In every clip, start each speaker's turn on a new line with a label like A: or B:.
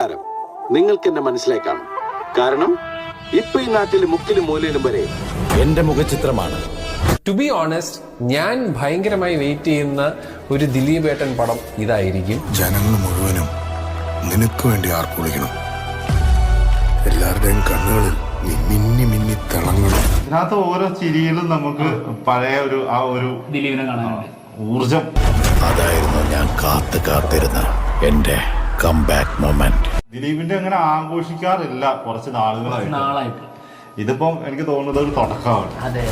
A: നമസ്കാരം. നിങ്ങൾക്ക് എന്നെ മനസ്സിലായി കാണും കാരണം ഇപ്പൊ ഈ നാട്ടിൽ മുക്കിലും മൂലയിലും വരെ
B: എന്റെ മുഖചിത്രമാണ്.
C: ടു ബി ഓണസ്റ്റ് ഞാൻ ഭയങ്കരമായി വെയിറ്റ് ചെയ്യുന്ന ഒരു ദിലീപ് ഏട്ടൻ പടം ഇതായിരിക്കും.
D: ജനങ്ങൾ മുഴുവനും നിനക്ക് വേണ്ടി ആർപ്പുളിക്കണം എല്ലാവരുടെയും കണ്ണുകളിൽ നീ മിന്നി മിന്നി തിളങ്ങണം
E: ഇതിനകത്ത് ഓരോ ചിരിയിലും നമുക്ക് പഴയ ഒരു ആ ഒരു
F: ദിലീപിനെ കാണാൻ
E: ഊർജം.
D: അതായിരുന്നു ഞാൻ കാത്തു കാത്തിരുന്ന എന്റെ കംബാക്ക് മൊമെന്റ്
E: ദിലീപിന്റെ അങ്ങനെ ആഘോഷിക്കാറില്ല കുറച്ച് നാളുകളായിട്ട്.
F: നാളായിട്ട്.
E: ഇതിപ്പം എനിക്ക് തോന്നുന്നത് ഒരു തുടക്കമാണ്.
F: അതെ.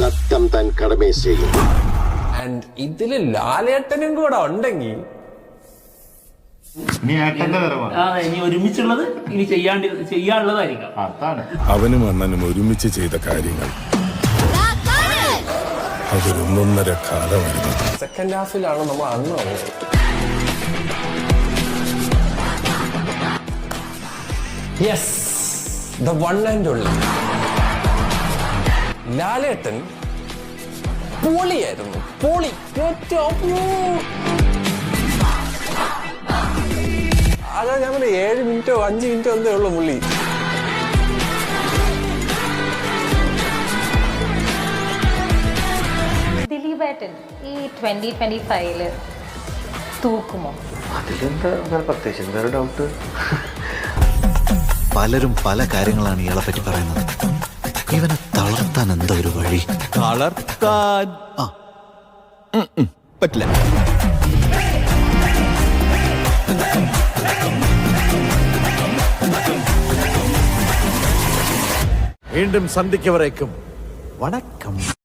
A: സത്യം താൻ കടമേ ചെയ്യും.
C: ആൻഡ് ഇതിൽ ലാലേട്ടനും കൂടെ ഉണ്ടെങ്കിൽ
E: ഇനി ഏട്ടന്റെ തരമാണ്
F: ആ ഇനി ഒരുമിച്ചുള്ളത് ഇനി ചെയ്യാണ്ടി ചെയ്യാനുള്ളതായിരിക്കാം.
E: അതാണ്.
D: അവനും അണ്ണനും ഒരുമിച്ച് ചെയ്ത കാര്യങ്ങൾ. അതൊരൊന്നൊന്നര കാലമായിരുന്നു.
C: സെക്കൻഡ് ഹാഫിലാണ് നമ്മൾ അന്ന് യെസ് ദ വൺ ആൻഡ് ഉള്ളി ലാലേട്ടൻ പൊളിയായിരുന്നു. പൊളി അതാ ഞാൻ ഏഴ് മിനിറ്റോ അഞ്ച് മിനിറ്റോ എന്തേ ഉള്ളൂ പുള്ളി.
G: ദിലീപേട്ടൻ ഈ ട്വന്റി ട്വന്റി ഫൈവിൽ തൂക്കുമോ
H: പലരും പല കാര്യങ്ങളാണ് ഇയാളെ പറ്റി പറയുന്നത്. ഇവനെ തളർത്താൻ എന്താ ഒരു വഴി?
B: തളർത്താൻ.
H: ആ.
B: പറ്റില്ല. വീണ്ടും സന്ധിക്കവരേക്കും വണക്കം.